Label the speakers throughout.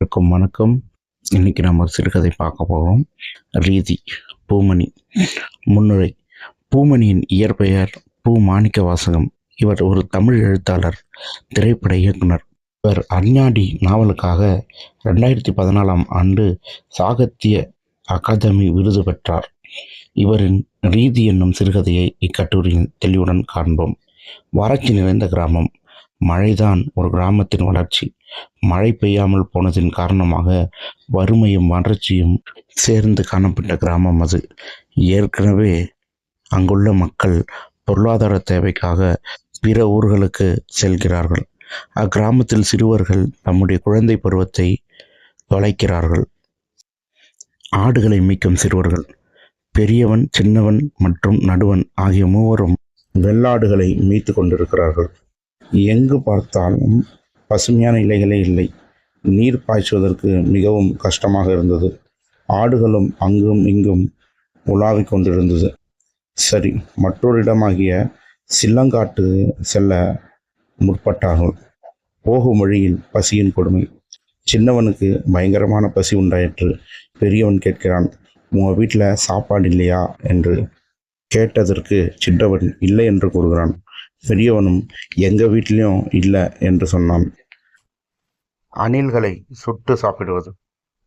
Speaker 1: வணக்கம் வணக்கம். இன்னைக்கு நம்ம ஒரு சிறுகதை பார்க்க போகிறோம் ரீதி பூமணி முன்னுரை பூமணியின் இயற்பெயர் பூ மாணிக்க வாசகம். இவர் ஒரு தமிழ் எழுத்தாளர் திரைப்பட இயக்குனர். இவர் அஞ்ஞாடி நாவலுக்காக ரெண்டாயிரத்தி பதினாலாம் ஆண்டு சாகித்ய அகாதமி விருது பெற்றார். இவரின் ரீதி என்னும் சிறுகதையை இக்கட்டுரையின் தெளிவுடன் காண்போம். வறட்சி நிறைந்த கிராமம். மழைதான் ஒரு கிராமத்தின் வளர்ச்சி. மழை பெய்யாமல் போனதின் காரணமாக வறுமையும் வறட்சியும் சேர்ந்து காணப்பட்ட கிராமம் அது. ஏற்கனவே அங்குள்ள மக்கள் பொருளாதார தேவைக்காக பிற ஊர்களுக்கு செல்கிறார்கள். அக்கிராமத்தில் சிறுவர்கள் தம்முடைய குழந்தை பருவத்தை தொலைக்கிறார்கள். ஆடுகளை மீட்கும் சிறுவர்கள் பெரியவன் சின்னவன் மற்றும் நடுவன் ஆகிய மூவரும் வெள்ளாடுகளை மீத்து கொண்டிருக்கிறார்கள். எங்கு பார்த்தாலும் பசுமையான இலைகளே இல்லை. நீர் பாய்ச்சுவதற்கு மிகவும் கஷ்டமாக இருந்தது. ஆடுகளும் அங்கும் இங்கும் உலாவிக் கொண்டிருந்தது. சரி மற்றொரு இடமாகிய சில்லங்காட்டு செல்ல முற்பட்டார்கள். போகும் வழியில் பசியின் கொடுமை. சின்னவனுக்கு பயங்கரமான பசி உண்டாயிற்று. பெரியவன் கேட்கிறான் உங்கள் வீட்டில் சாப்பாடு இல்லையா? என்று. கேட்டதற்கு சின்னவன் இல்லை என்று கூறுகிறான். பெரியவனும் எங்கள் வீட்லேயும் இல்லை என்று சொன்னான். அணில்களை சுட்டு சாப்பிடுவது.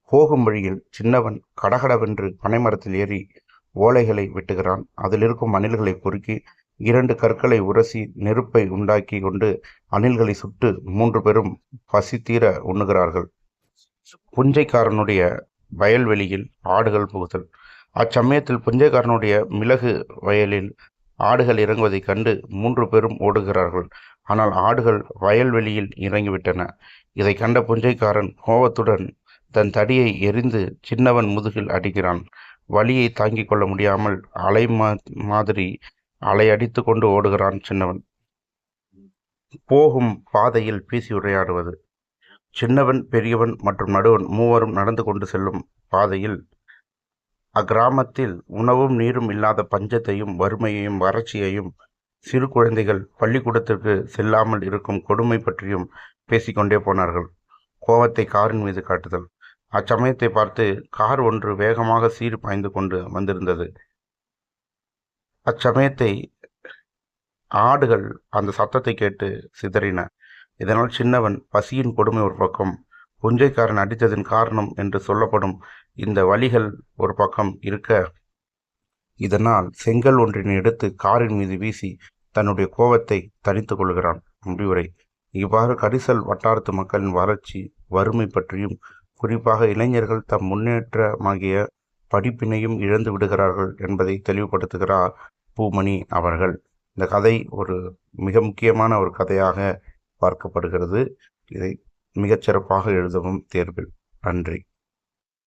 Speaker 1: போகும் வழியில் சின்னவன் கடகடவென்று பனைமரத்தில் ஏறி ஓலைகளை வெட்டுகிறான். அதில் இருக்கும் அணில்களை பொறுக்கி இரண்டு கற்களை உரசி நெருப்பை உண்டாக்கி கொண்டு அணில்களை சுட்டு மூன்று பேரும் பசி தீர உண்ணுகிறார்கள். புஞ்சைக்காரனுடைய வயல்வெளியில் ஆடுகள் புகுதல். அச்சமயத்தில் புஞ்சைக்காரனுடைய மிளகு வயலில் ஆடுகள் இறங்குவதைக் கண்டு மூன்று பேரும் ஓடுகிறார்கள். ஆனால் ஆடுகள் வயல்வெளியில் இறங்கிவிட்டன. இதை கண்ட புஞ்சைக்காரன் கோபத்துடன் தன் தடியை எரிந்து சின்னவன் முதுகில் அடிக்கிறான். வலியை தாங்கிக் கொள்ள முடியாமல் அலை மா மாதிரி அலையடித்து கொண்டு ஓடுகிறான் சின்னவன். போகும் பாதையில் பீசி உரையாடுவது. சின்னவன் பெரியவன் மற்றும் நடுவன் மூவரும் நடந்து கொண்டு செல்லும் பாதையில் அக்கிராமத்தில் உணவும் நீரும் இல்லாத பஞ்சத்தையும் வறுமையையும் வறட்சியையும் சிறு குழந்தைகள் பள்ளிக்கூடத்திற்கு செல்லாமல் இருக்கும் கொடுமை பற்றியும் பேசிக்கொண்டே போனார்கள். கோவத்தை காரின் மீது காட்டுதல். அச்சமயத்தை பார்த்து கார் ஒன்று வேகமாக சீர் பாய்ந்து கொண்டு வந்திருந்தது. அச்சமயத்தை ஆடுகள் அந்த சத்தத்தை கேட்டு சிதறின. இதனால் சின்னவன் பசியின் கொடுமை ஒரு பக்கம் புஞ்சைக்காரன் அடித்ததின் காரணம் என்று சொல்லப்படும் இந்த வழிகள் ஒரு பக்கம் இருக்க இதனால் செங்கல் ஒன்றினை எடுத்து காரின் மீது வீசி தன்னுடைய கோபத்தை தனித்து கொள்கிறான். முடிவுரை. இவ்வாறு கரிசல் வட்டாரத்து மக்களின் வறட்சி வறுமை பற்றியும் குறிப்பாக இளைஞர்கள் தம் முன்னேற்றமாகிய படிப்பினையும் இழந்து விடுகிறார்கள் என்பதை தெளிவுபடுத்துகிறார் பூமணி அவர்கள். இந்த கதை ஒரு மிக முக்கியமான ஒரு கதையாக பார்க்கப்படுகிறது. இதை மிகச்சிறப்பாக எழுதவும் தேர்வில். நன்றி.